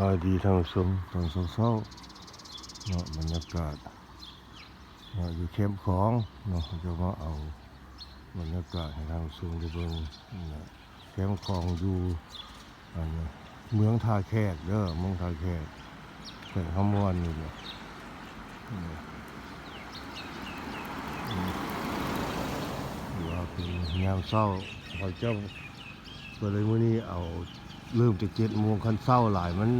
อ่าดีทางสมทางเศร้าๆเนาะบรรยากาศเนาะอยู่เข้มของเนาะจะมาเอาบรรยากาศให้ทางสูงได้เบิ่งเนาะเข้มของอยู่อันเนาะเมืองท่าแขกเด้อเมืองท่าแขกเป็นขมวนนี่แหละอืมอืมว่าเป็นยามเศร้าเขาเจ้าก็เลยมื้อนี้เอา เริ่มจากเจ็ดโมงคันเศร้าหลายมัน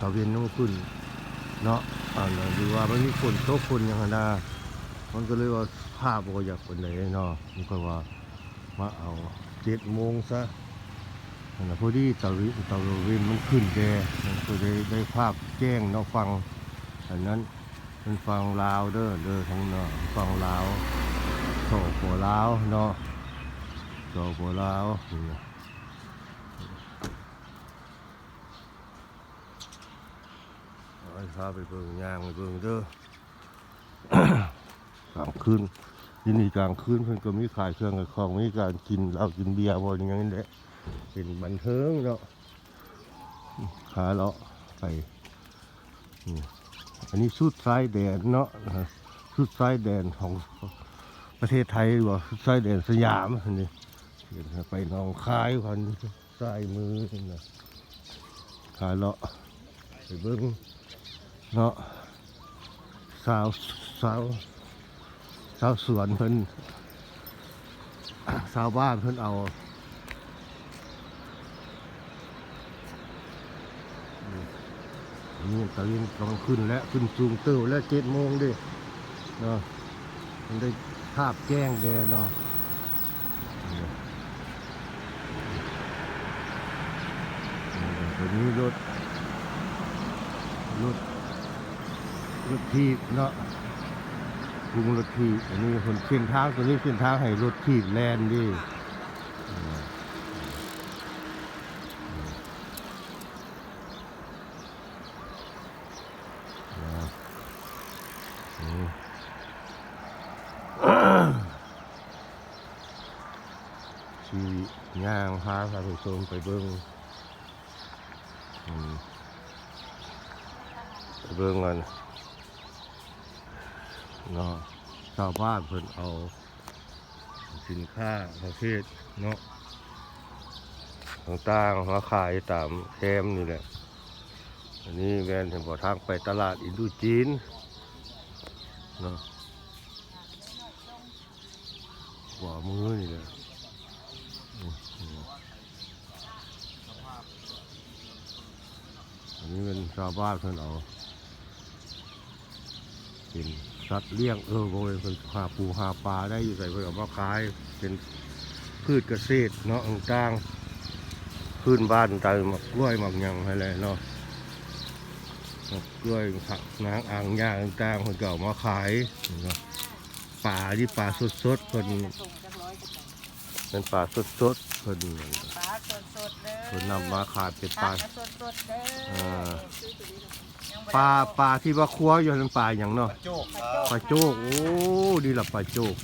ตะเวนน้ำขึ้น เนาะอ่าแล้วดูว่ามันมีฝนตกฝนอย่างนั้นะมันก็เลยว่าภาพบ่อยากเป็นไหนเนาะมันก็ว่ามาเอาเจ็ดโมงซะนั่นน่ะพอดีตะวิตะเวนมันขึ้นแดมันก็ได้ได้ภาพแจ้งเนาะฟังอันนั้นมันฟังลาวเด้อเด้อทั้งเนาะฟังลาวโซโปลาวเนาะโซโปลาวนี่นะ เอาให้ พาไปเบิ่งยางไปเบิ่งเด้อกลางคืนที่นี่กลางคืนเพิ่อนก็มีขายเครื่องกับของมีการกินเหล้ากินเบียร์บ่อย่างนั้แหละเป็นบันเทิงเนาะขาเลาะไปอันนี้สุดซ้ายแดนเนาะสุดซ้ายแดนของประเทศไทยหรือว่าสุดซ้ายแดนสยามนนี้เดินไปนองคายคนซ้ายมือนี่นะขาเลาะไปเบิ่ง เนาะสาวสาวสาวสวนเพิ่นสาวบ้านเพิ่นเอานี่ตะวินกำลังขึ้นแล้วขึ้นสูงเติวแล้วเจ็ดโมงดิเนาะมันได้ภาพแจ้งแดเนาะตอนนี้รถรถ รถทีบเนาะคุมรถทีบอันนี้คนเส้นทางตัวนี้เส้นทางให้รถทีบแลนดีชีย่างพาพาไปชมไปเบิ้งอืมไปเบิ่งกัน เนาะชาวบ้านเพิ่นเอาสินค้าประเภทเนาะต่างๆมาขายตามแคมนี่แหละอันนี้แม่นเห็นบ่ทางไปตลาดอินดูจีนเนาะขวามือนี่แหละอันนี้เป็นชาวบ้านเพิ่นเอาเป็น สัตว์เลี้ยงเออโวยเป็นหาปูหาปลาได้อยู่ใส่เพื่อเอามาขายเป็นพืชเกษตรเนาะต่างๆพื้นบ้านตายหมักกล้วยหมักหยังอะไรเนาะหมักกล้วยผักนางอ่างย่างต่างๆคนเก่ามาขายเนาะป่าที่ป่าสดๆคนส่งจักร้อยจักบาทเป็นป่าสดๆคนปลาสดสดๆเลยคนนำมาขายเป็นปปลาลาสดสดๆเด้อ่ายังบ่ได้ ปลาปลาที่ว่าครัวอยู่นั่นปลาอย่างเนาะโจกปลาโจกโอ้ดีละปลาโจก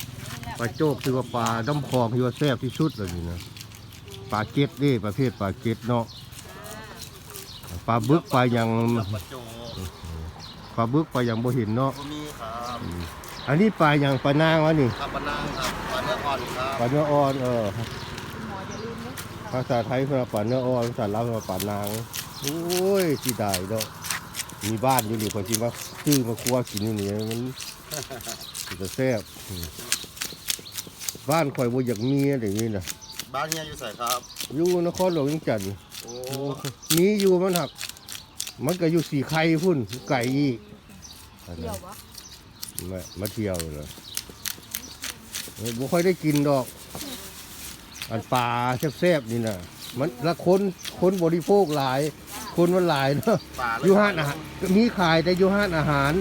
ปลาโจกคือว่าปลาน้ำคลองที่ว่าแซ่บที่สุดเลยนี่นะปลาเก็ดนี่ประเภทปลาเก็ดเนาะปลาบึกปลาอย่างปลาโจกปลาบึกปลาอย่างบ่เห็นเนาะก็มีครับอันนี้ปลาอย่างปลานางวะนี่ขับปลานางครับปลาเนื้ออ่อนครับปลาเนื้ออ่อนเออหมออย่าลืมนะภาษาไทยเพื่อปลาเนื้ออ่อนภาษาลาวเพื่อปลานางโอ้ยที่ได้เนาะ มีบ้านอยู่นี่พอที่มาซื้อมาครัวกินอยู่นี่มันมันจะแซ่บอืมบ้านข่อยบ่อยากมีอะไรอย่างนี้นะบ้านเฮียอยู่ใส่ครับ อยู่นครหลวงยังจันทน์โอ้มีอยู่มันหัก มันก็อยู่สีไข่พุ่นไก่อีกอันเที่นั้ยวนวะมามาเที่ยวเลยเฮ้ยบ่ค่อยได้กินดอก อันปลาแซ่บๆนี่นะมันละคนคนบริโภคหลาย คนมันหลายเนาะปลาอยู่ห้านอาหารมีขายแต่อยู่ห้านอาหาร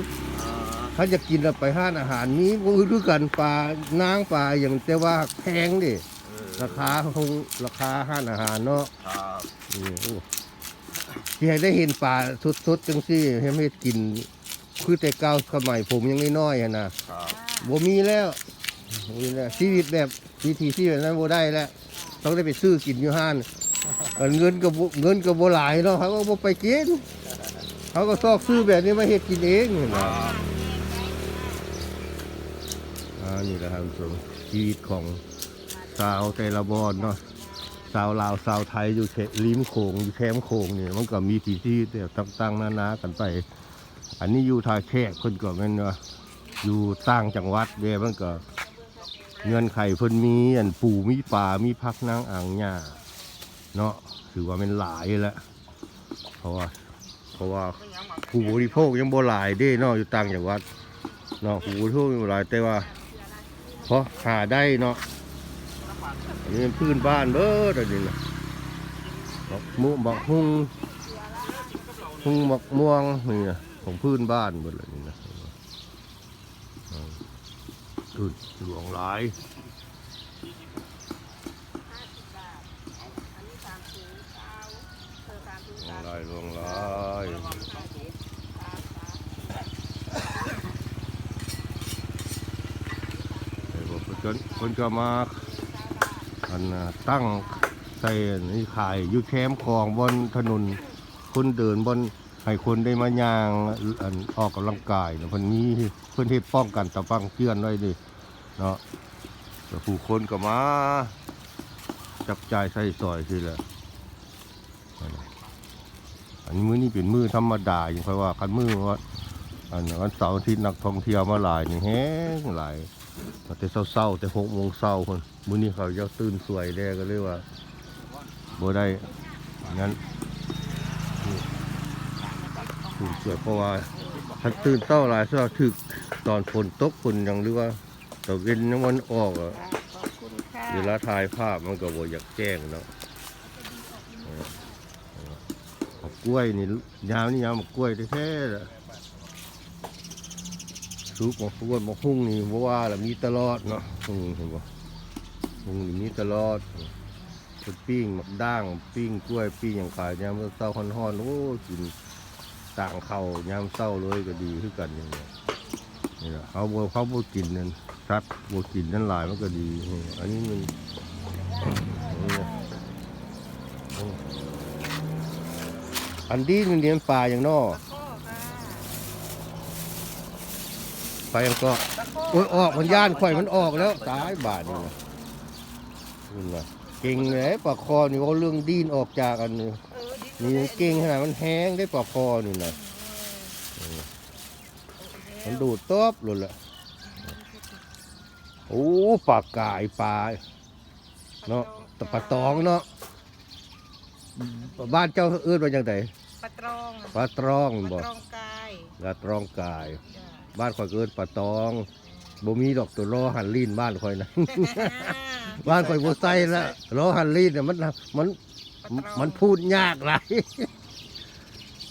อ่าถ้าจะกินแล้วไปห้านอาหารมีบ่อื่นคือกันปลานางปลาอย่างแต่ว่าแพงดิเออราคาของราคาห้านอาหารเนาะครับอืมโอ้ที่ให้ได้เห็นปลาสดๆจังซี่ให้ไม่กิน คือแต่เก่าสมัยผมยังน้อยๆอะนะครับบ่มีแล้วบ่มีแล้วชีวิตแบบวิถีชีวิตนั้นบ่ได้แล้วต้องได้ไปซื้อกินอยู่ห้านอัน เงินก็บ่เงินก็บ่หลายเนาะเขาก็บ่ไปกินเขาก็ซอกซื้อแบบนี้มาเฮ็ดกินเองนี่นะอ่านี่แหละครับผู้ชมชีวิตของสาวแต่ละบอนเนาะสาวลาวสาวไทยอยู่แคริมโขงอยู่แคมโขงเนี่ยมันก็มีที่ที่แบบต่างๆนานากันไป อันนี้อยู่ทาแขกคนก็ม่นว่าอยู่ต่างจังหวัดเด้มันก็เงื่อนไขเพิ่นมีอันปู่มีป่ามีพักนางอ่างหญ้า เนาะถือว่าเป็นหลายแล้วเพราะว่าเพราะว่าผู้บริโภคยังบ่หลายเด้เนาะอยู่ต่างจังหวัดเนาะผู้บริโภคยังบ่หลายแต่ว่าเพราะหาได้เนาะอันนี้เป็นพื้นบ้านเบิดอันนี้นะบักมุบักฮุงฮุงบักม่วงนี่นะของพื้นบ้านเบิดเลยนี่นะอืมขึ้นหลวงหลาย ลงลายลงลายไอ้พวกคนคนก็มาอันตั้งใส่นี่ขายอยู่แคมคลองบนถนนคนเดินบนให้คนได้มาย่างอันออกกำลังกายเนาะเพิ่นมีเพิ่นเฮ็ดป้องกันตะปังเพื่อนไว้ดิเนาะแต่ผู้คนก็มาจับจ่ายใส่ซอยคือแหละ อันนี้มือนี้เป็นมือธรรมดาอย่างเพราะว่าคันมือว่าอันวันเสาร์ทิตย์นักท่องเที่ยวมาหลายนี่แฮงหลายแต่เช้าๆแต่หกโมงเช้าคนมือนี้เขาจะตื่นสวยแล้ก็เลยว่าบ่ได้งั้นตื่นสวยเพราะว่าถ้าตื่นเช้าหลายเช้าถึกตอนฝนตกฝนยังหรือว่าตะเวนยังมันออกอะเวลาถ่ายภาพมันก็บ่อยากแจ้งเนาะเออเออเอา กล้วยนี่ยาวนี่ยาวมากล้วยแท้ๆล่ะซุปของกล้วยมะฮุ่งนี่บ่ว่าล่ะมีตลอดเนาะฮุ่งเห็นบ่ฮุ่งนี่มีตลอดคนปิ้งหมักด่างปิ้งกล้วยปิ้งอย่างขายยามมื้อเช้าฮ้อนๆโอ้กินต่างเข้ายามเช้าเลยก็ดีคือกันอย่างเงี้ยนี่ล่ะเขาบ่เขาบ่กินนั่นสัตว์บัวกินนั่นหลายมันก็ดี อันนี้มันนี่นะ อันดีมันเลี้ยงปลาอย่างนอกปลาอย่างก็โอ้ยออกมันย่านข่อยมันออกแล้วตายบาดนี่นะนี่นะเก่งเลยปลาคอนี่ว่าเรื่องดีนออกจากอันนี้เออดีนี่ยังเก่งขนาดมันแห้งได้ปลาคอนี่นะมันดูดตบหลุดละโอ้ปลากายปลาเนาะแต่ปลาตองเนาะบ้านเจ้าเอื้อนว่าจังได ปลาตรองปลาตรองปบ่ลาตรองกายปลาตรองกายจ้ะบ้านข่อยก็เอิ้นปลาตองบ่มีดอกตัวล้อหันลีนบ้านข่อยนะบ้านข่อยบ่ใส่ละล้อหันลีนน่ะมันมันปลาตรองมันพูดยากหลาย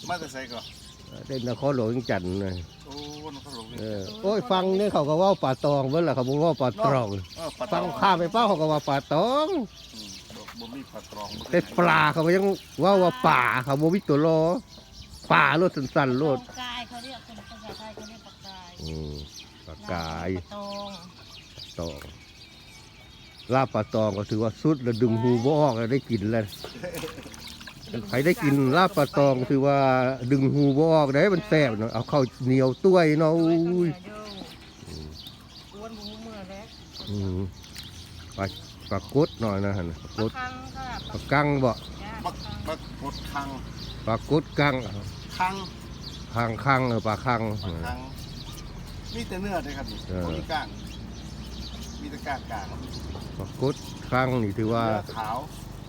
มาแต่ใส่ก่อนเต้นนครหลวงจันทน์นะโอ้นครหลวงนี่เออโอ้ยฟังเนี่ยเขาก็เว้าปลาตองเบิ่นล่ะเขาบ่เว้าปลาตรองเออปลาตฟัองงข้ามไปเป้าเขาก็ว่าปลาตองอืม บ่บ่มีปลาตรองบ่แต่ปลาเขาก็ยังเว่าว่าป่าเขาบ่มีตัวล้อป่ารถสั้นๆรถปลาตรองกายเขาเรียกเป็นภาษาไทยเขาเรียกปลากายอืมปลากายปลาตองตองลาบปลาตองก็ถือว่าสุดแล้วดึงหูบ่ออกแล้วได้กินแล้วใครได้กินลาบปลาตองถือว่าดึงหูบ่ออกได้มันแซ่บเนาะเอาเข้าวเหนียวต้วยเนาะด้อุ้วยข้าวเหนียยวเด้ออ้วนบุ้เมื่อแล้ว อืมปลา ปลากดหน่อยนะฮะปลากปลาดคังค่ะปลากังบ่จ้ะปปลาลาคังปลากดคังปลากดกังคังคังคังเออปลาคังปลาคังมีแต่เนื้อเลยครับนี่เออบ่มีก้างมีแต่ก้างกลางปลากดคังนี่ถือว่าเนื้อขาว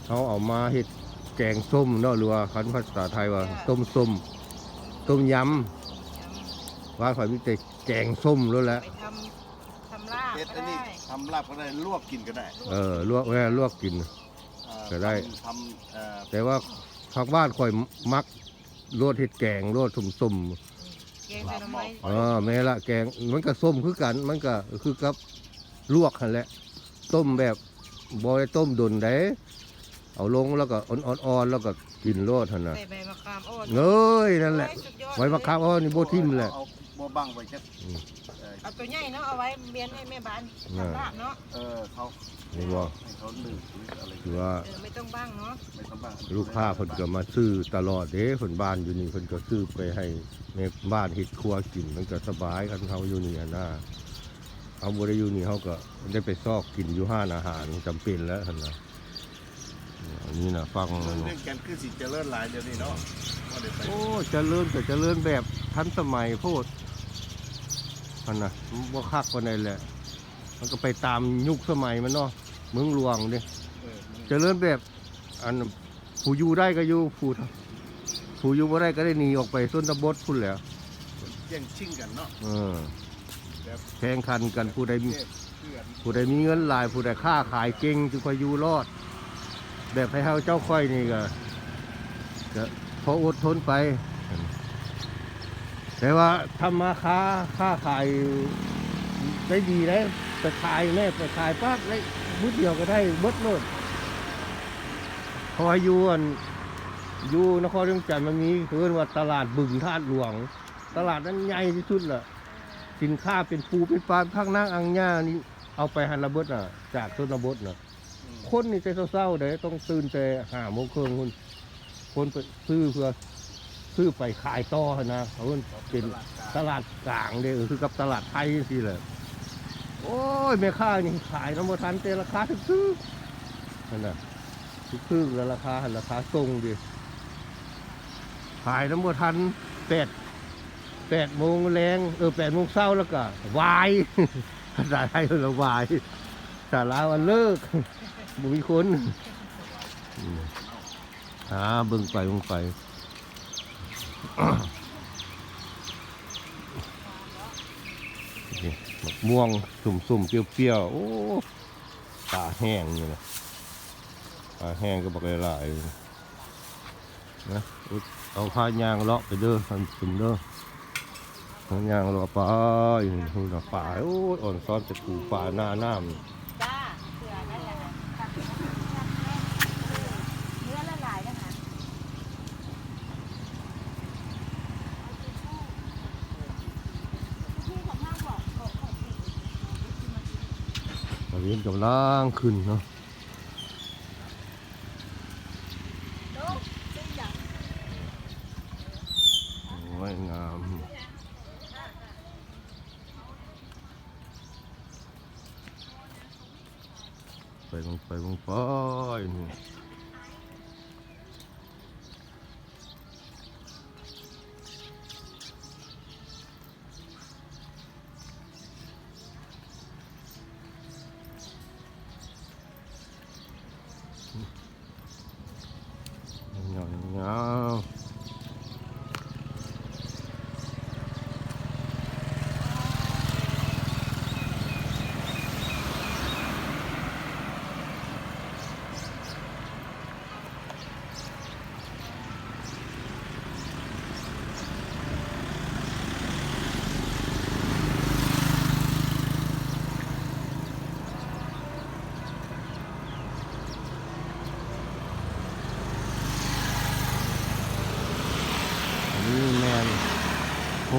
เขาเอามาเฮ็ดแกงส้มเนาะหรือว่าคันภาษาไทยว่า ต้มส้มต้มยำว่าข่อยมีแต่แกงส้มแล้วแหละไปทำทำลาบ เฮ็ดก็อันนี้ได้ทำลาบก็ได้ลวกกินก็ได้เออลวกแว่ลวกกิน เอ่อก็ได้ ทำเอ่อแต่ว่าทางบ้านข่อยมักรสเฮ็ดแกงรสส้มส้มแกงใส่หน่อไม้ๆเออแม่ละแกงมันก็ส้มคือกัน มันก็คือกับลวกหั่นแหละต้มแบบบ่ได้ต้มดนได้เอาลงแล้วก็อ่อนๆแล้วก็กินรสหั่นน่ะใส่ใบมะขามอ่อนเอ้ยนั่นแหละ โอ้ยสุดยอดไว้มะขามอ่อนนี่บ่ทิ่มแหละ เอา บ่บังไว้แค่อืม เอ่อเอาตัวใหญ่เนาะเอาไว้เบียนให้แม่บ้านทำลาบเนาะเออเขาเห็นบ่ให้เขาหนึ่งหรืออะไรคือว่าเออไม่ต้องบ้างเนาะไม่ต้องบ้างลูกค้าเพิ่นก็มาซื้อตลอดเด้เพิ่นบ้านอยู่นี่เพิ่นก็ซื้อไปให้ในบ้านเฮ็ดครัวกินมันก็สบายคันเฮาอยู่นี่อะนะเฮาบ่ได้อยู่นี่เฮาก็ได้ไปซอกกินอยู่ห้านอาหารจำเป็นแล้วหั่นน่ะอันนี้น่ะฟังเรื่มันองการคือสิเจริญหลายเดี๋ยวนี้เนาะว่าเดี๋ยวไปโอ้เจริญก็เจริญแบบทันสมัยโพด มันน่ะมันบ่คักปานใดแหละ มันก็ไปตามยุคสมัยมันเนาะเมืองหลวงเด้เออเจริญแบบอันผู้อยู่ได้ก็อยู่ผู้ผู้อยู่บ่ได้ก็ได้หนีออกไปส้นตะบดพุ่นแหล้วแย่งชิงกันเนาะเออแบบแข่งขันกันผู้ใดมีเทพเพื่อนผู้ใดมีเงินหลายผู้ใดค้าขายเก่งจึงค่อยอยู่รอด แบบให้เฮาเจ้าค่อยนี่ก็ก็พออดทนไป แต่ว่าทำมาค้าค้าขายได้ดีได้ไปขายแน่ไปขายปั๊บได้มุดเดียวก็ได้เบิดโลดเพออยู่อันอยู่นครเรื่องจันทน์มันมีเรียกว่าตลาดบึงธาตุหลวง ตลาดนั้นใหญ่ที่สุดละสินค้าเป็นปูเป็นปลาพักนางอังย่านี่เอาไปหันระเบิดน่ะ จากต้นระเบิดน่ะคนนี่ใจเศร้าๆเด้ต้องตื่นแต่หาโมงครึ่งคนคนไปซื้อเพื่อ ซื้อไปขายต่อนะเขาเป็นตลาดกลางเด้อคือกับตลาดไทยสิแหละโอ้ยแม่ค้านี่ขายน้ำมันทันแต่ราคาทึกๆนั่นน่ะทึกๆแล้วราคาราคาทรงดิขายน้ำมันทันแปดแปดโมงแรงเออแปดโมงเช้าแล้วก็วายภาษาไทยเราวายสาราวันเลิกบุมีคนอืมหาเบิ่งไปเบิ่งไป มะม่วงสุ่มๆเปรี้ยวๆโอ้ตาแห้งอยู่นะตาแห้งก็บอกหลายๆนะเอาผ้ายางเลาะไปเด้อทันสุมเด้อผ้ายางเลาะไปหุ่นน่ะป่าโอ้ยอ่อนซ้อนจะปูป่าหน้าน้จ้าเสือนั่นแหละค่ะเนื้อละลายนะคะำตะ เวนกำลังขึ้นเนาะโอ้ยงามไปลงไปลงไปนี่เงาเงา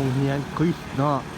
อันนี้แ